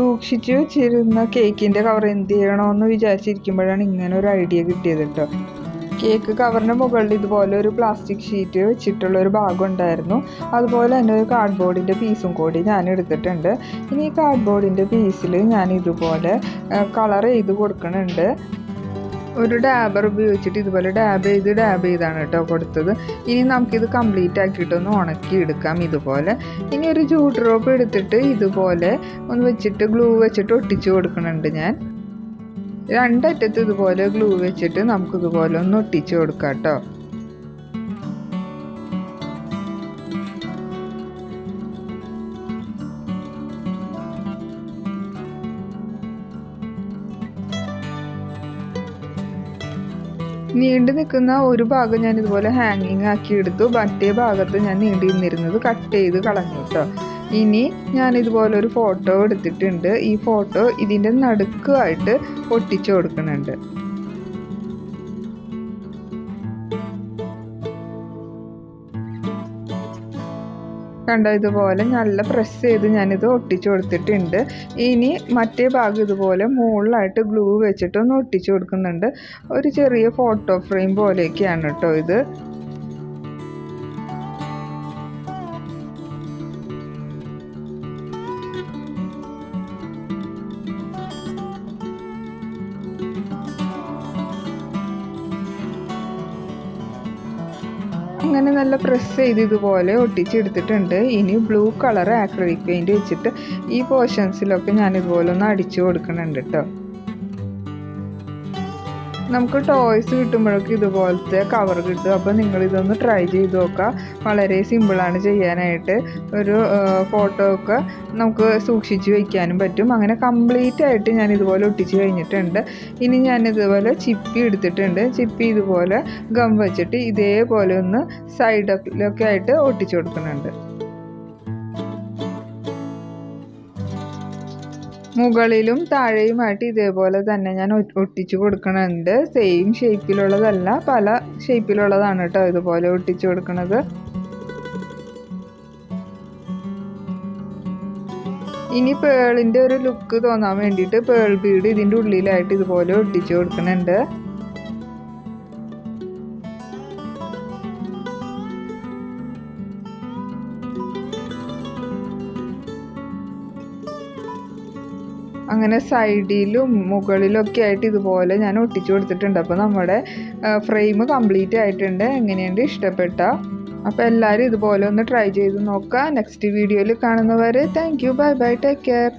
സൂക്ഷിച്ച് വെച്ചിരുന്ന കേക്കിന്റെ കവർ എന്ത് ചെയ്യണമെന്ന് വിചാരിച്ചിരിക്കുമ്പോഴാണ് ഇങ്ങനെ ഒരു ഐഡിയ കിട്ടിയത് കേട്ടോ. കേക്ക് കവറിന്റെ മുകളിൽ ഇതുപോലെ ഒരു പ്ലാസ്റ്റിക് ഷീറ്റ് വെച്ചിട്ടുള്ള ഒരു ഭാഗം ഉണ്ടായിരുന്നു. അതുപോലെ തന്നെ ഒരു കാർഡ്ബോർഡിന്റെ പീസും കൂടി ഞാൻ എടുത്തിട്ടുണ്ട്. ഇനി ഈ കാർഡ്ബോർഡിന്റെ പീസിൽ ഞാൻ ഇതുപോലെ കളർ ചെയ്ത് കൊടുക്കുന്നുണ്ട് ഒരു ഡാബർ ഉപയോഗിച്ചിട്ട് ഇതുപോലെ ഡാബ് ചെയ്ത് ഡാബ് ചെയ്താണ് കേട്ടോ കൊടുത്തത്. ഇനി നമുക്കിത് കംപ്ലീറ്റ് ആക്കിയിട്ടൊന്ന് ഉണക്കി എടുക്കാം ഇതുപോലെ. ഇനി ഒരു ജൂ ഡ്രോപ്പ് എടുത്തിട്ട് ഇതുപോലെ ഒന്ന് വെച്ചിട്ട് ഗ്ലൂ വെച്ചിട്ട് ഒട്ടിച്ചു കൊടുക്കുന്നുണ്ട് ഞാൻ. രണ്ടറ്റത്ത് ഇതുപോലെ ഗ്ലൂ വെച്ചിട്ട് നമുക്കിതുപോലെ ഒന്ന് ഒട്ടിച്ചു കൊടുക്കാം കേട്ടോ. നീണ്ടു നിൽക്കുന്ന ഒരു ഭാഗം ഞാൻ ഇതുപോലെ ഹാങ്ങിങ് ആക്കി എടുത്തു. മറ്റേ ഭാഗത്ത് ഞാൻ നീണ്ടി നിന്നിരുന്നത് കട്ട് ചെയ്ത് കളഞ്ഞു കേട്ടോ. ഇനി ഞാൻ ഇതുപോലെ ഒരു ഫോട്ടോ എടുത്തിട്ടുണ്ട്. ഈ ഫോട്ടോ ഇതിന്റെ നടുക്കുമായിട്ട് ഒട്ടിച്ചു കൊടുക്കുന്നുണ്ട്. കണ്ടോ ഇതുപോലെ നല്ല പ്രസ് ചെയ്ത് ഞാനിത് ഒട്ടിച്ചു കൊടുത്തിട്ടുണ്ട്. ഇനി മറ്റേ ഭാഗം ഇതുപോലെ മുകളിലായിട്ട് ഗ്ലൂ വെച്ചിട്ട് ഒന്ന് ഒട്ടിച്ചു കൊടുക്കുന്നുണ്ട്. ഒരു ചെറിയ ഫോട്ടോ ഫ്രെയിം പോലെയൊക്കെയാണ് കേട്ടോ ഇത്. അങ്ങനെ നല്ല പ്രസ് ചെയ്ത് ഇതുപോലെ ഒട്ടിച്ചെടുത്തിട്ടുണ്ട്. ഇനി ബ്ലൂ കളർ ആക്രിലിക് പെയിന്റ് വെച്ചിട്ട് ഈ പോർഷൻസിലൊക്കെ ഞാൻ ഇതുപോലെ ഒന്ന് അടിച്ചു കൊടുക്കുന്നുണ്ട് കേട്ടോ നമുക്ക് ടോയ്സ് കിട്ടുമ്പോഴൊക്കെ ഇതുപോലത്തെ കവർ കിട്ടും. അപ്പോൾ നിങ്ങൾ ഇതൊന്ന് ട്രൈ ചെയ്ത് നോക്കുക. വളരെ സിമ്പിളാണ് ചെയ്യാനായിട്ട്. ഒരു ഫോട്ടോ ഒക്കെ നമുക്ക് സൂക്ഷിച്ച് വയ്ക്കാനും പറ്റും. അങ്ങനെ കംപ്ലീറ്റ് ആയിട്ട് ഞാൻ ഇതുപോലെ ഒട്ടിച്ച് കഴിഞ്ഞിട്ടുണ്ട്. ഇനി ഞാൻ ഇതുപോലെ ചിപ്പി എടുത്തിട്ടുണ്ട്. ചിപ്പി ഇതുപോലെ ഗം വെച്ചിട്ട് ഇതേപോലെ ഒന്ന് സൈഡിലൊക്കെ ആയിട്ട് ഒട്ടിച്ചു കൊടുക്കുന്നുണ്ട്. മുകളിലും താഴെയുമായിട്ട് ഇതേപോലെ തന്നെ ഞാൻ ഒട്ടിച്ചു കൊടുക്കണുണ്ട്. സെയിം ഷേപ്പിലുള്ളതല്ല പല ഷേപ്പിലുള്ളതാണ് കേട്ടോ ഇതുപോലെ ഒട്ടിച്ചു കൊടുക്കുന്നത് ഇനി പേളിന്റെ ഒരു ലുക്ക് തോന്നാൻ വേണ്ടിയിട്ട് പേൾ ബീഡ് ഇതിന്റെ ഉള്ളിലായിട്ട് ഇതുപോലെ ഒട്ടിച്ചു കൊടുക്കുന്നുണ്ട് അങ്ങനെ സൈഡിലും മുകളിലും ഒക്കെ ആയിട്ട് ഇതുപോലെ ഞാൻ ഒട്ടിച്ചു കൊടുത്തിട്ടുണ്ട്. അപ്പോൾ നമ്മുടെ ഫ്രെയിം കംപ്ലീറ്റ് ആയിട്ടുണ്ട്. എങ്ങനെയുണ്ട്? ഇഷ്ടപ്പെട്ട? അപ്പോൾ എല്ലാവരും ഇതുപോലെ ഒന്ന് ട്രൈ ചെയ്ത് നോക്കുക. നെക്സ്റ്റ് വീഡിയോയിൽ കാണുന്നവരെ thank you bye bye take care